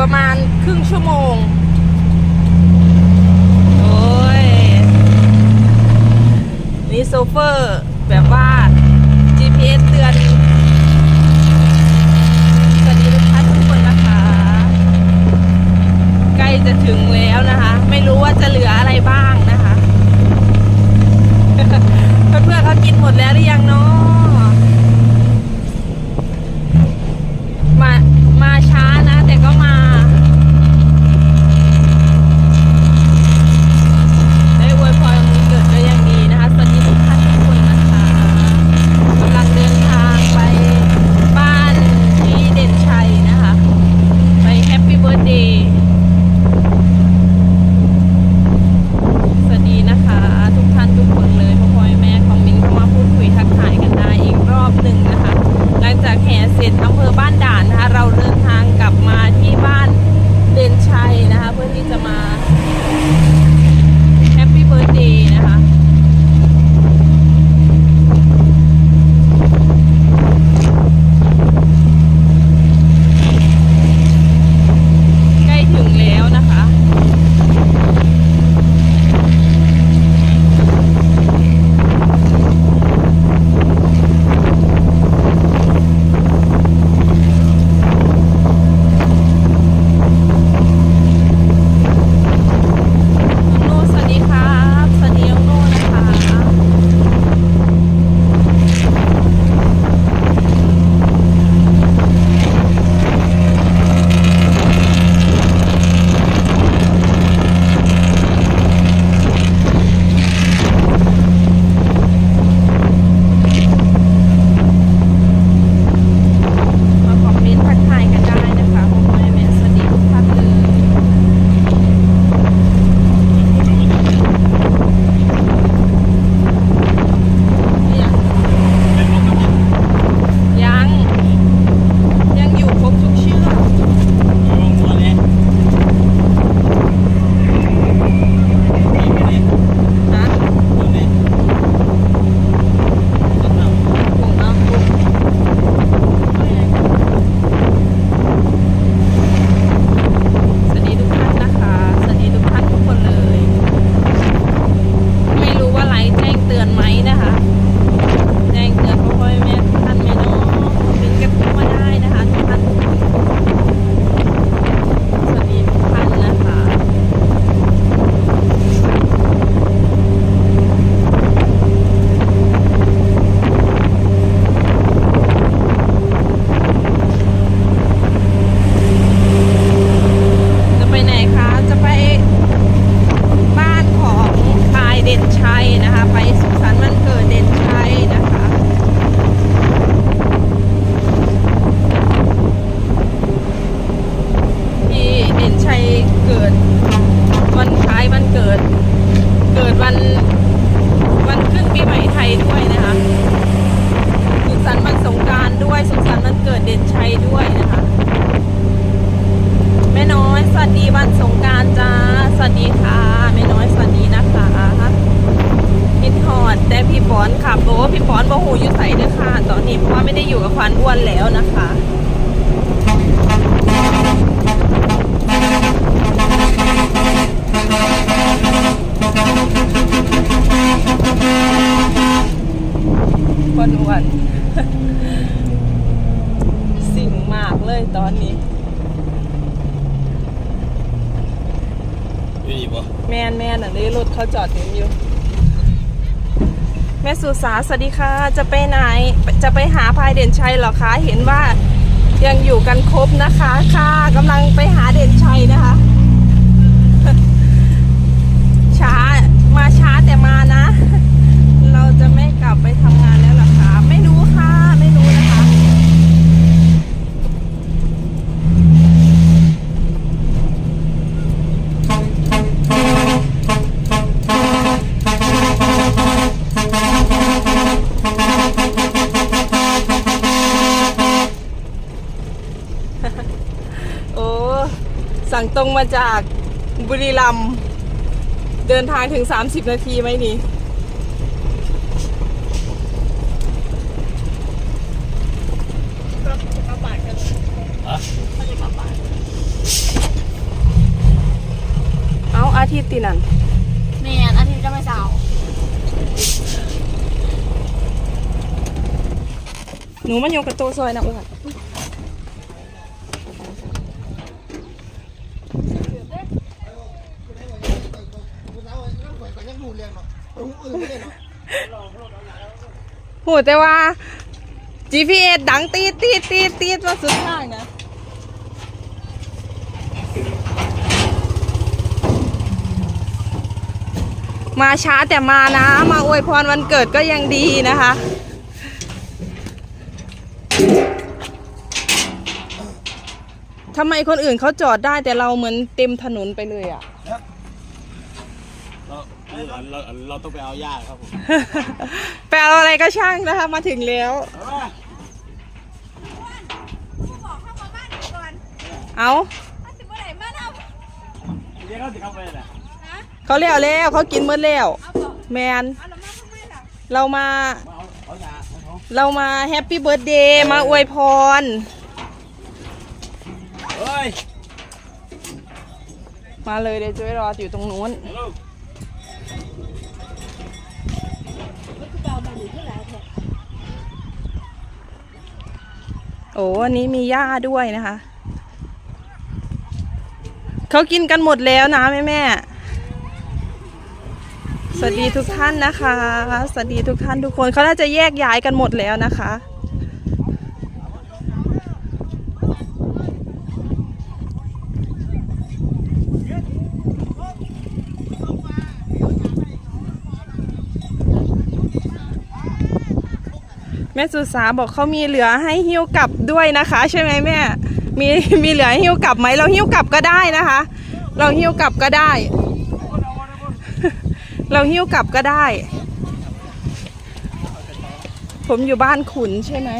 ประมาณครึ่งชั่วโมง โอ้ย นี่โซเฟอร์แบบว่า GPS เตือนสวัสดีลูกค้าทุกคนนะคะ ใกล้จะถึงแล้วนะคะ ไม่รู้ว่าจะเหลืออะไรบ้างนะคะ เพื่อนเขากินหมดแล้วหรือยังเนาะ สวัสดีค่ะ จะไปไหน จะไปหาพายเด่นชัยเหรอคะ เห็นว่ายังอยู่กันครบนะคะ ค่ะกำลังไปหาเด่นชัยนะคะ ช้า มาช้าแต่มานะ เราจะไม่กลับไปทำงานแล้วหรอ สั่งตรงมาจากบุรีรัมย์เดินทางถึง 30 นาทีไหมนี่เอาอาทิตย์ตีนันเมียนอาทิตย์จะไม่สาวหนูมันโยกกระโตซอยนะอุ้ย หูแต่ว่า GPS ดังตีดตีดตีดตีดมาสุดทางนะมาช้าแต่มานะ มาอวยพรวันเกิดก็ยังดีนะคะ ทำไมคนอื่นเขาจอดได้แต่เราเหมือนเต็มถนนไปเลยอะ เราเราต้องไปเอาหญ้าครับผมแปลอะไรก็ช่างนะคะ มาถึงแล้ว เอาเรียกเขาสิครับไปน่ะเขาเลี้ยวแล้วเขากินเมื่อแล้ว แมนเรามาเอาเอาหญ้าเอาเขาเรามาแฮปปี้เบิร์ดเดย์มาอวยพรเฮ้ยมาเลยเดี๋ยวจะไปรออยู่ตรงนู้น โหลโอ้อันนี้มีหญ้าด้วยนะคะ เขากินกันหมดแล้วนะแม่แม่ สวัสดีทุกท่านนะคะ สวัสดีทุกท่านทุกคน เขาน่าจะแยกย้ายกันหมดแล้วนะคะ แม่สุสาบอกเขามีเหลือให้หิ้วกลับด้วยนะคะ ใช่ไหมแม่ มีมีเหลือให้หิ้วกลับไหมเราหิ้วกลับก็ได้นะคะ เราหิ้วกลับก็ได้ เราหิ้วกลับก็ได้ ผมอยู่บ้านขุนใช่ไหม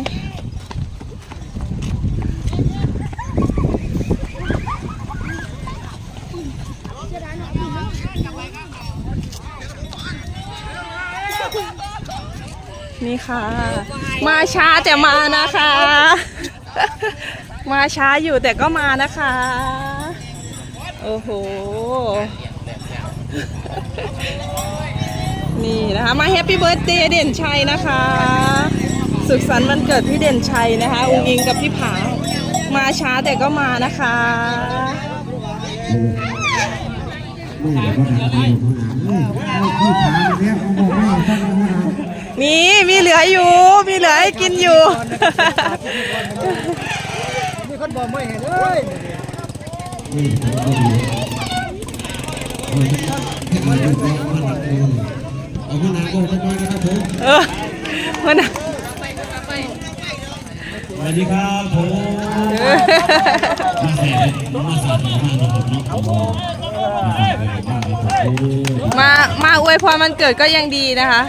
นี่ค่ะ มาช้าแต่มานะคะ มาช้าอยู่แต่ก็มานะคะ โอ้โห นี่นะคะ มาแฮปปี้เบิร์ดเดย์เด่นชัยนะคะ สุขสันต์วันเกิดพี่เด่นชัยนะคะอุ้งอิงกับพี่ผา มาช้าแต่ก็มานะคะไม่เดี๋ยวก็ทำดีกว่าผู้หาเอ้ยเอาที่ถามเนี่ยเขาบอกไม่ต้องผู้หา มีมีเหลืออยู่ มีเหลือให้กินอยู่นี่คนบอกไม่เห็นเลยนี่ทำก็ดีโอ้ยให้มาดูก่อนว่าเออเอาผู้หาก่อนจะไปนะครับผมเออมันน่ะสวัสดีครับผมมาแสบมาแสบมากนะครับนี่ผมมาแสบมากเลยครับมามาอวยพรมันเกิดก็ยังดีนะคะ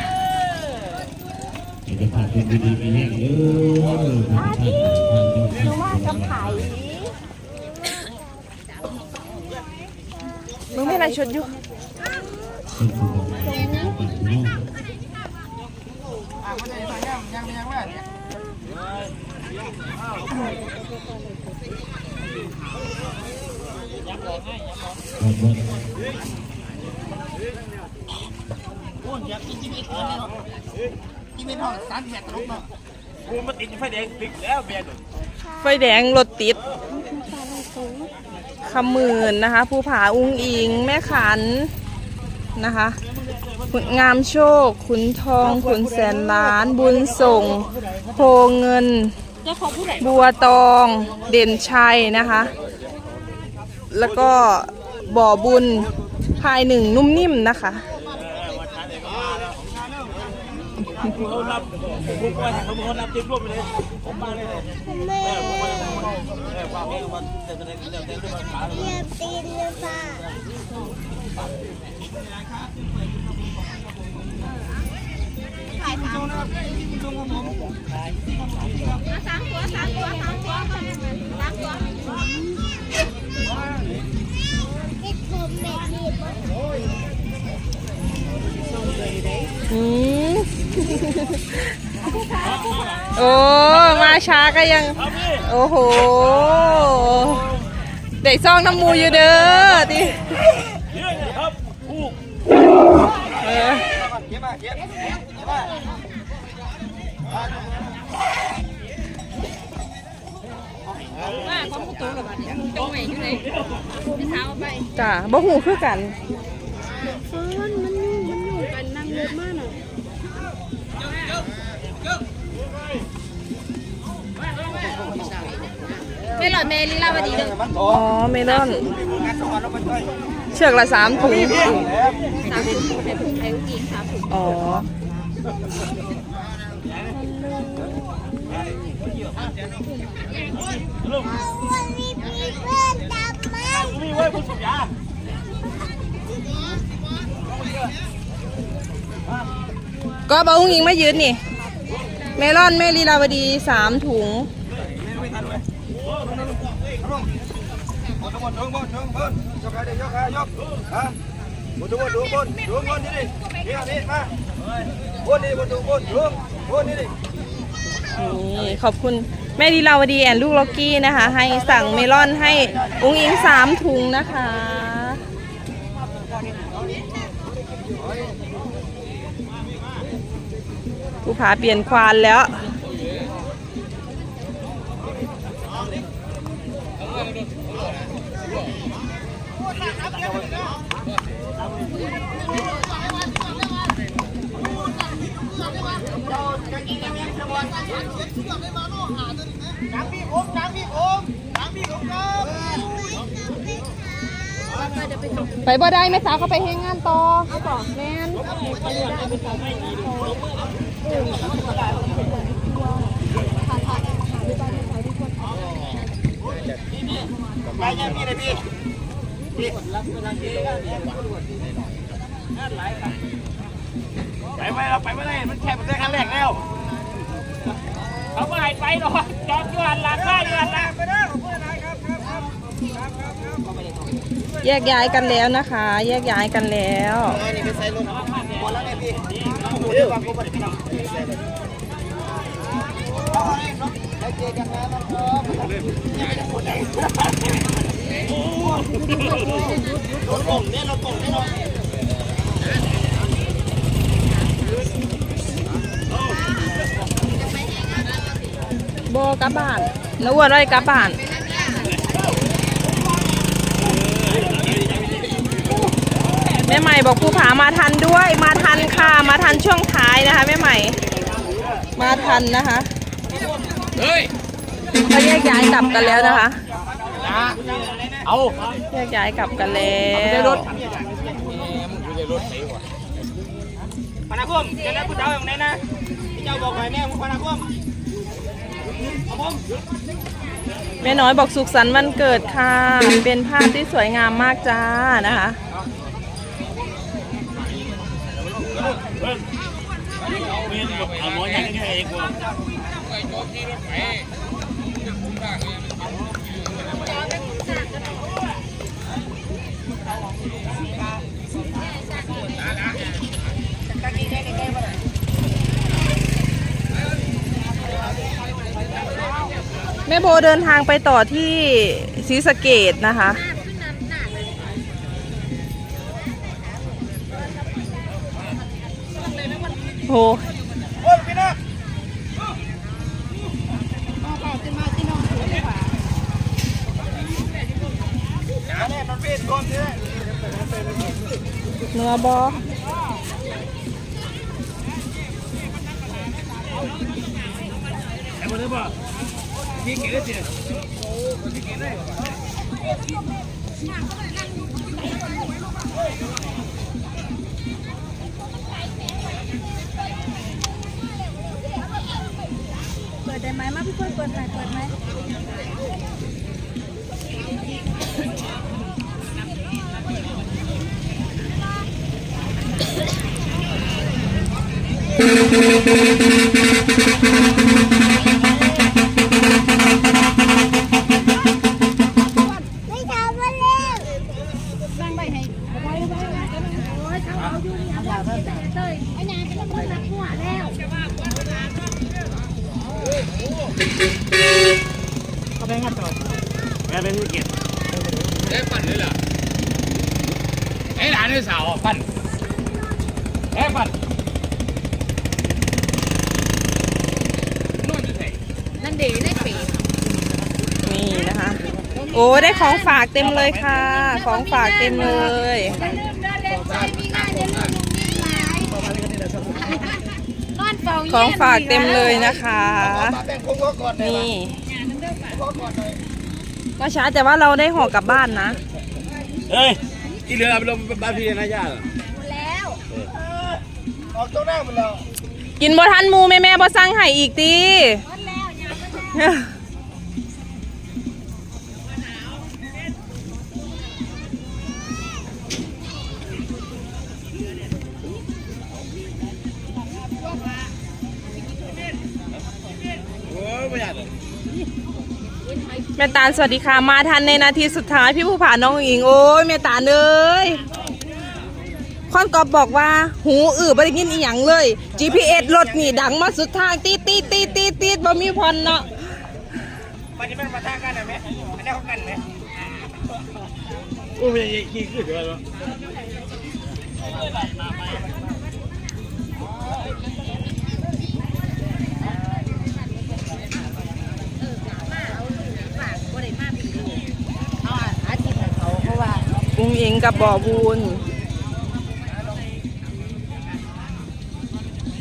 เดี๋ยวจะพาเป็นดีๆมีแห้งเด้อท่านท่านท่านมากับไผ่มึงไม่อะไรชดอยู่เป็นผู้บ ริหารของบ้านพี่น้องครับผมกูมาติดไฟแดงติดแล้วเบียร์ไฟแดงรถติดขมื่นนะคะ ภูผาอุ้งอิง แม่ขันนะคะขุนงามโชค ขุนทอง ขุนแสนล้าน บุญส่ง โพเงิน บัวตอง เด่นชัยนะคะ แล้วก็บ่อบุญภายหนึ่งนุ่มนิ่มนะคะ เขารับผมก็ให้เขาเป็นคนรับจิ้มรวมไปเลยผมมาเลยแม่ผมมาแม่ความนี้มันเต็มเลยเต็มเต็มด้วยขาเรียนตีนเลยค่ะขายสามตัวสามตัวสามตัวสามตัวสามตัวคิดผมแบบนี้ อืมโอ้มาช้าก็ยัง โอ้โหเด็กซองน้ำมูอยู่เด้อดิเยอะครับเออเก็บมาเก็ ไม่หลอดเมลีลาวดีเด้ออ๋อเมลอน เชือกละสามถุงสามถุงให้ผู้ให้ผู้หญิงสามถุงอ๋อมีไว้ผู้สูบยาก็บาอุ้งอิงมายืนนี่ เมลอนเมลีลาวดีสามถุง บนบนบนบนบนบนยกขาดิยกขายกฮะบนบนบนบนบนบนนี่ดินี่นี่มาบนนี่บนบนบนบนนี่ดินี่ขอบคุณแม่ลีลาวดีแอนลูกล็อกกี้นะคะ ให้สั่งเมลอนให้อุ้งอิงสามถุงนะคะผู้ผาเปลี่ยนควานแล้ว ไปบ่ได้แม่สาวเขาไปเฮงงานต่อเอาบอกแม่นไปยังพี่เลยพี่ไปไปเราไปไม่ได้มันแค่เป็นแค่ครั้งแรกแล้ว เขาก็ให้ไปหรอกจอดอยู่หันหลังได้อยู่หันหลังไปนะขอบคุณนะครับครับครับครับครับแยกย้ายกันแล้วนะคะ แยกย้ายกันแล้วนี่ไปใส่รถหมดแล้วเนี่ยพี่เดี๋ยวฟังกูไปแล้วเจอกันนะน้องรถผมเนี่ยรถผมเนี่ยรถโบกลับบ้านนกวนอะไรกลับบ้านแม่ใหม่บอกภูผามาทันด้วยมาทันค่ะมาทันช่วงท้ายนะคะแม่ใหม่ มาทันนะคะเฮ้ยเขาแยกย้ายกลับกันแล้วนะคะเอาแยกย้ายกลับกันแล้วพนักงานจะได้ผู้เจ้าอย่างไหนนะพี่เจ้าบอกไว้แม่พนักงาน แม่น้อยบอกสุขสันต์วันเกิดค่ะ เป็นภาพที่สวยงามมากจ้านะคะ เอาหมอยังไงเองกู แม่โบเดินทางไปต่อที่ศรีสะเกดนะคะ โหโอ้ยพี่นะน่นอนพี่ก่นสิเนื้อบอไอ้คนนี้ป่ะพี่ เก๋ได้สิพี่เก๋ได้เปิดได้ไหมมาพี่เฟิร์นเปิดไหมเปิดไหมไของฝากเต็มเลยอย่าลืมเดินเล่นใจมีงานอย่าลืมหลายนอนเฝ้าของฝากเต็มเลยนะคะมาแบ่งพวกก่อนเลยนี่ก็ช้าแต่ว่าเราได้ห่อกลับบ้านนะเฮ้ยที่เหลือเอาไปลงบ้านพี่นะย่าแล้วออกตัวหน้ามันแล้วกินบ่ทันหมูแม่แม่บ่สั่งให้อีกตีนอนแล้ว ม่ตาลสวัสดีค่ะ มาทันในนาทีสุดท้ายพี่ผู้ผ่านน้องอิงโอ้ยแม่ตาลเอ้ยคอนกอบบอกว่าหูอื้อบ่ได้ยินอีหยังเลย GPS รถนี่ดังมาสุดทางตีดตีดตีดตีดตีดบ่มีพรเนาะมันจะเป็นมาทางกันไหมอันนี้เขากันไหมโอ้ยขี้ขึ้นเดี๋ย วอุ้งอิงกับบ่อบูน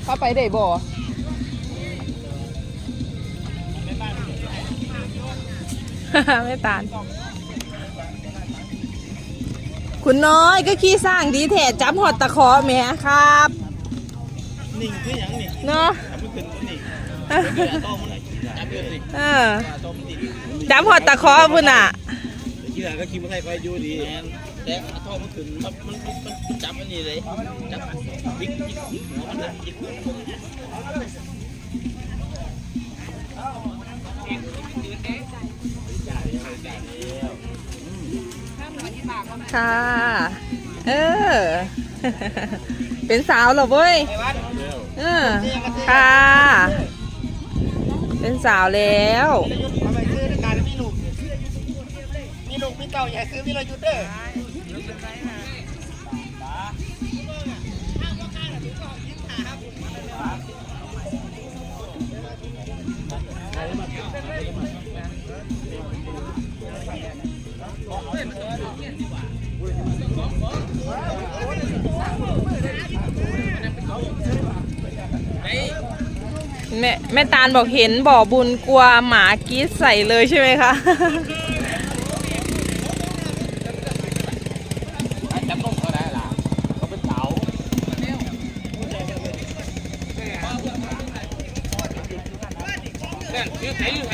เข้าไปได้บ่ไม่ตานคุณน้อยก็ขี้สร้างดีแถจับหอดตะขอแหม่ครับนิ่งคืออย่างนี้เนาะมันขึ้นนี่ต้องมันไหนจับเยอะสิเออต้องมันดีจับหอดตะขอพุ่นอะกีฬาก็คิดว่าใครไปอยู่ดี แต่ท่อมันขึ้นมันมันมันจับอันนี้เลยจับบิ๊กบิ๊กหัวมันเลยบิ๊กค่ะ เออ เป็นสาวเหรอเว้ย เออ ค่ะ เป็นสาวแล้วทำไมซื้อในการมีลูกมีลูกมีเต่าใหญ่ซื้อมีเรายุดเด้อ แม่แม่ตาลบอกเห็นบ่อบุญกลัวหมากรีดใส่เลยใช่ไหมคะจับนมเขาได้ล่ะเขาเป็นเต่านั่นคือไถไถ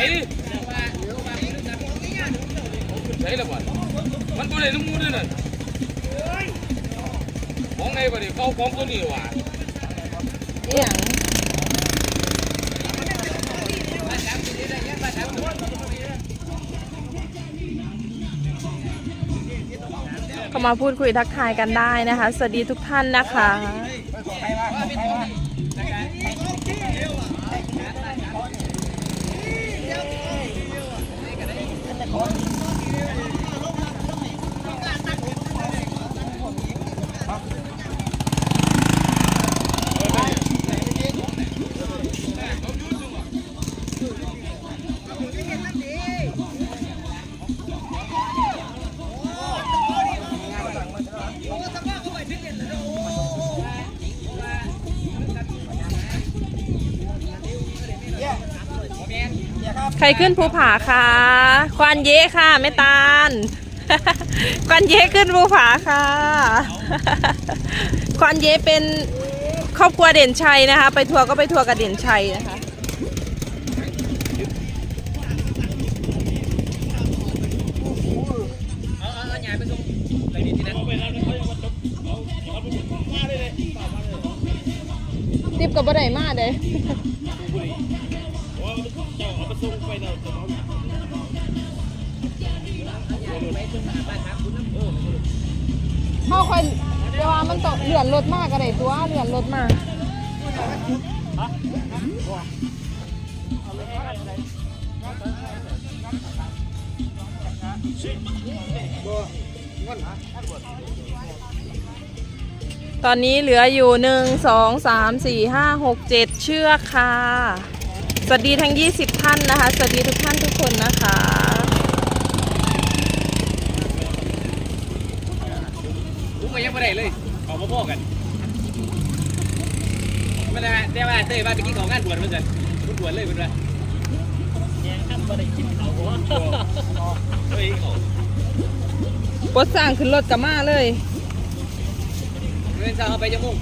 ไถละบ่มันตัวไหนน้ำมูด้วยนั่นของไงบ่ดิเขาของตัวนี้ว่ะเอียง มาพูดคุยทักทายกันได้นะคะ สวัสดีทุกท่านนะคะ ครขึ้นภูผาคะควานเย้ค่ะแม่ตาลควานเย้ขึ้นภูผาค่ะควานเย้เป็นครอบครัวเด่นชัยนะคะ ไปทัวร์ก็ไปทัวร์กับเด่นชัยนะคะติบกับบ่ได้มาเด้ เข้าคอยเดี๋ยวว่ามันต้องเลื่อนรถมากก็ได้ตัวเลื่อนรถมากตอนนี้เหลืออยู่หนึ่งสองสามสี่ห้าหกเจ็ดเชือกค่ะ สวัสดีทั้ง20ท่านนะคะ สวัสดีทุกท่านทุกคนนะคะ กูก็ ยังไม่ได้เลยออกมาพ่อกันไม่ได้แต่ว่าเต้ยว่าไปกินของงานบวชมันจะบวชเลยเป็นไรยังทำไม่ได้กินเขาหัวเฮ้ยเขาปดสั่งขึ้นรถกลับมาเลยเงินจะเอาไปยังมุ่ง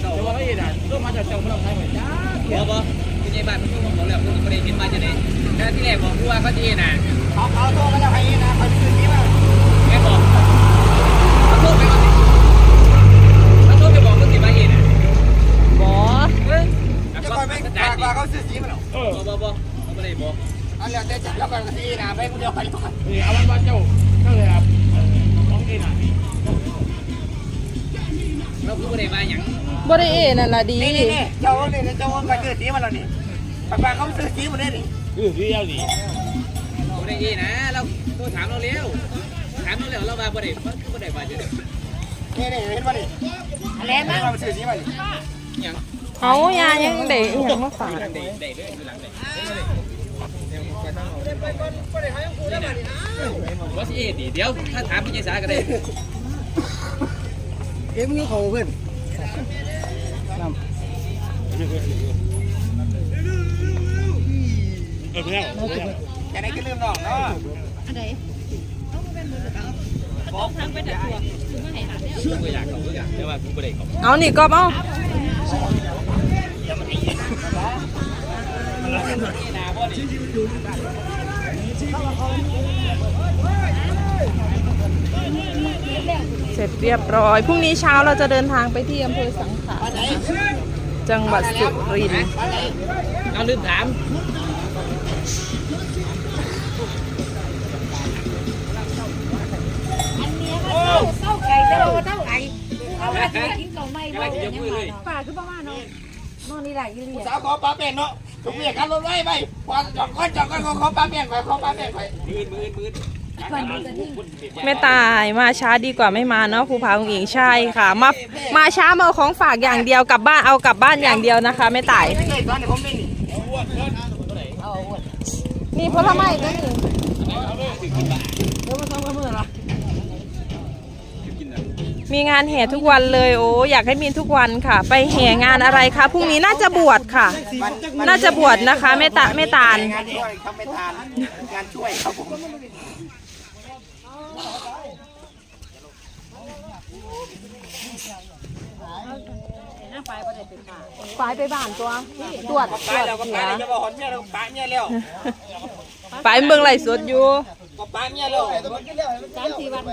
เจ้าว่าไม่ได้ร่วมมาจากเจ้าพระองค์ไทยเหมือนจ้าเดี๋ยวบ่คุณยายบ้านมันต้องบอกแล้วคุณไม่ได้กินมาจะได้แต่ที่แรกบอกว่าเขาดีนะเขาเขาโทรมาแล้วใครนะเขา บอกเขาสิมาเนะบอจะคอยไม่ฝากว่าเขาซื้อสีมันหรอเออบ่บ่เขาไม่ได้บอกอันแล้วแต่จับแล้วกันสีนะไปคนเดียวไปก่อนเอาวันวันเจ้าเจ้าเลยครับของเองอะเราคือไม่ได้มาอย่างบได้เอนั่นละดีนี่นี่เจ้าเนี่ยเจ้าก็ซื้อสีมันแล้วนี่ฝากเขาซื้อสีมันได้นี่คือเรียวนี่ไม่ได้เอนะเราตัวถามเราเร็ว ถามเราเร็วเรามาไม่ได้มันคือไม่ได้มาจะนี่นี่เห็นป่ะนี่อะไรนะเราซื้อสีมันอย่างเอายายังเด็กยังมาฝากหลังเด็กเด็กเลยหลังเด็กว่าสิเอ็ดเดี๋ยวถ้าถามพี่ยายสาก็ได้เอ็มนี่เขาเพื่อนจะได้ขึ้นลืมน้องเนาะอันไหนกูก็อยากเขาก็อยากแต่ว่ากูไม่ได้ เขาเอานี่กอบเอาเสร็จเรียบร้อย พรุ่งนี้เช้าเราจะเดินทางไปที่อำเภอสังขะจังหวัดสุรินทร์เอาลืมถาม เต้าไก่เต้าเต้าไก่เอามากินของไม่กำลังจะยกมือเลยป่าคือประมาณเนาะนอนนี่แหละยี่เลียสาวขอปลาเป็นเนาะทุกเรียกกันรถไว้ไปควานจอดก้อนจอดก้อนขอปลาเป็นไปขอปลาเป็นไปมือมือมือเพิ่นมันจะทิ้งแม่ตายมาช้าดีกว่าไม่มาเนาะภูผาของหญิงใช่ค่ะ มามาช้ามาเอาของฝากอย่างเดียวกลับบ้านเอากลับบ้านอย่างเดียวนะคะแม่ตายไม่ใช่ตอนนี้ผมไม่นี่นี่ผลไม้ก็นี่ มีงานแห่ทุกวันเลยโอ้อยากให้มีทุกวันค่ะ ไปแห่งานอะไรคะพรุ่งนี้น่าจะบวชค่ะ น่าจะบวชนะคะแม่ตาแม่ตาลงานช่วยครับไม่ทานงานช่วยครับผมไปไปบ้านตัวตรวจตรวจเราก็เสีปลายเราจะบอกหอนเมียเราปลาเมียแล้วไปเมืองไหลฟ์สดอยู่ก็ปลาเมียแล้วสามสี่วัน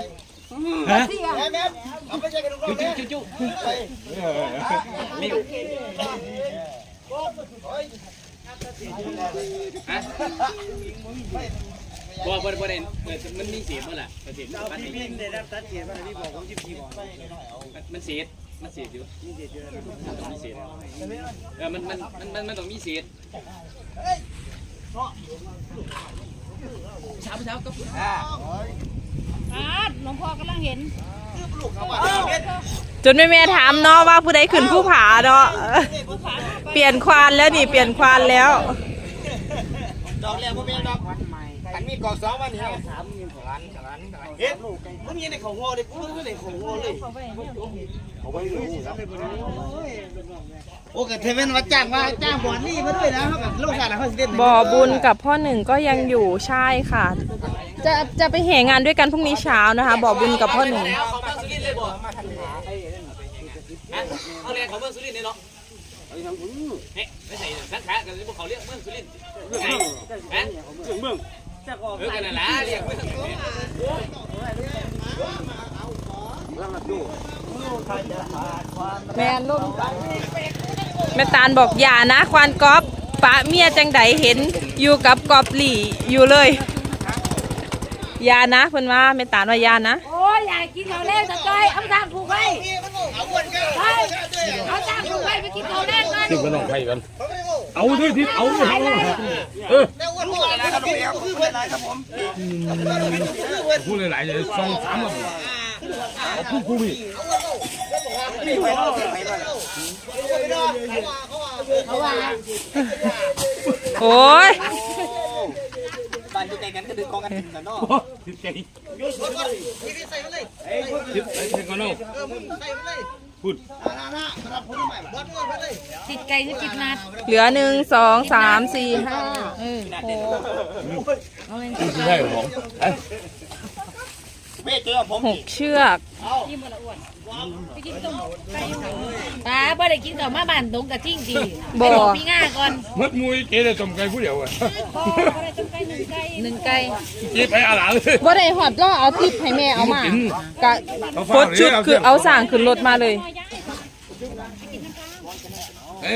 แม่แม่เอาไปใช้กันทุกคนจุ๊จุ๊บ่บ่บ่ได้มันมีเสียงมั้งล่ะเสียงมันมีได้รับตัดเสียงมันที่บอกผมที่พี่บอกมันเสียมันเสียอยู่มีเสียอยู่มีเสียเออมันมันมันมันต้องมีเสียเช้าเช้าก็อ่า หลวงพ่อกำลังเห็นจนแม่แม่ถามเนาะว่าผู้ใดขึ้นผู้ผาเนาะเปลี่ยนควานแล้วนี่เปลี่ยนควานแล้วดอกแล้วพ่อแม่ดอกขันมีกอกสองวันนี้สามมีของร้านของร้านเอ๊ะมึงยังในของงอเลยกูไม่ได้ของงอเลยโอ้กับเทเว่นว่าจ้างว่าจ้างบอลนี่มาด้วยนะเขากับโลกชาติแล้วเขาสิเล่นบ่อบุญกับพ่อหนึ่งก็ยังอยู่ใช่ค่ะ จะจะไปแห่งานด้วยกันพรุ่งนี้เช้านะคะบ่อบุญกับพ่อหนึ่งเอาของเมืองสุรินทร์เลยบ่เอาแรงของเมืองสุรินทร์เลยเนาะเฮ้ยไม่ใส่สังขารกันพวกเขาเรียกเมืองสุรินทร์ไงเมืองเออกันนั่นแหละเรียกเมืองแม่ลูกแม่ตาลบอกอย่านะ ควานก๊อบปะเมียจังไดเห็นอยู่กับกอบหลี่อยู่เลย ย่านะเพิ่นว่าแม่ตาลว่าอย่านะโอ้ยอยากกินข้าวแรกตะก้อยเอาทางผูกไว้ไปเอาทางผูกไว้ไปกินข้าวแรกเลยกันออกไปกันเอาด้วยที่เอาด้วยเออครับผมคือเป็นไรครับผมพูดหลายๆเลยสองสามอะโอ้ยบ้า นอยู่ใกล้กันก็ดึงกองกันกันเนาะใส่มาเลยใส่มาเลยถึงใส่มาเลยพูดน่าน่าสำหรับผมใหม่บอสมือไปเลยติดไก่คือติดนัดเหลือหนึ่งสองสามสี่ห้าเออเม่เจอผมหกเชือกที่มันอ้วน ป้าบ่ได้กินข้าวมาบ้านตรงกับทิ้งดีบ่พี่ง่าก่อนมัดมวยเจ๊ได้ต้มไก่ผู้เดียวอะหนึ่งไก่เจ๊ไปอาหลาเลย บ่ได้หอดล่อเอาทิปให้แม่เอามากินกะโคตรชุดคือเอาสั่งขึ้นรถมาเลย ไอ้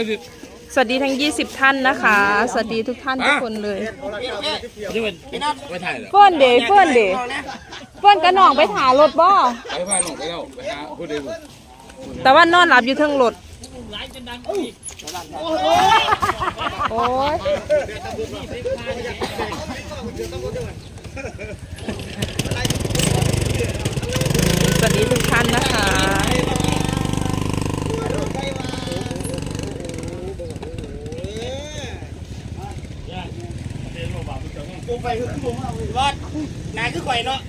สิสวัสดีทั้ง 20 ท่านนะคะ สวัสดีทุกท่านทุกคนเลยจะเป็นไปถ่ายเหรอเฟิ่นเดเฟิ่นเดเฟิ่นกระหน่องไปถ่ารถบ่ไปพาน้องไปแล้วไปหาผู้เดียวแต่ว่านอนหลับอยู่เทิงรถโอ้ยสวัสดีทุกท่านนะคะ กูไปคือผมเอาบอสนายคือข่อยเนาะ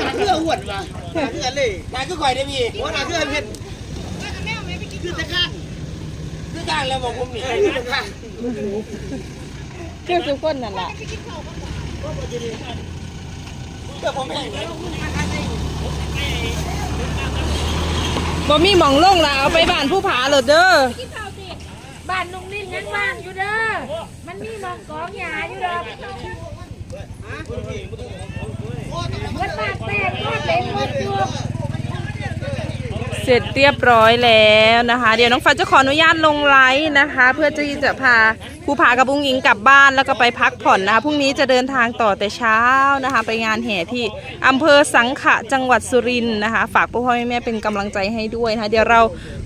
นายคืออ้วนว่ะนายคืออะไรนายคือข่อยได้พี่ว่านายคือเพชรคือตะข้างคือข้างแล้วบอกผมนี่คือตะข้างคือทุกคนนั่นแหละเพื่อผมเองบ่มีหมองลงละเอาไปบ้านผู้ผาเลยเด้อ บ้านลุงนิ่มยังว่างอยู่เด้อ มันมีมองกองหยาอยู่เด้อเมันบ้านแตกก็เต็มหมดอยู่ เสร็จเรียบร้อยแล้วนะคะ เดี๋ยวน้องฟ้าจะขออนุญาตลงไลฟ์นะคะ เพื่อที่จะพาผู้ผากับบุ้งอิงกลับบ้านแล้วก็ไปพักผ่อนนะคะพรุ่งนี้จะเดินทางต่อแต่เช้านะคะ ไปงานแห่ที่อำเภอสังขะจังหวัดสุรินทร์นะคะ ฝากพ่อพ่อแม่แม่เป็นกำลังใจให้ด้วยนะคะ เดี๋ยวเรา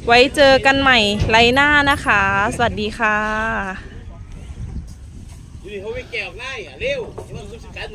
ไว้เจอกันใหม่ไลฟ์หน้านะคะ สวัสดีค่ะ อยู่นี่เขาไม่แก้วง่ายอะเร็วมันคือกัน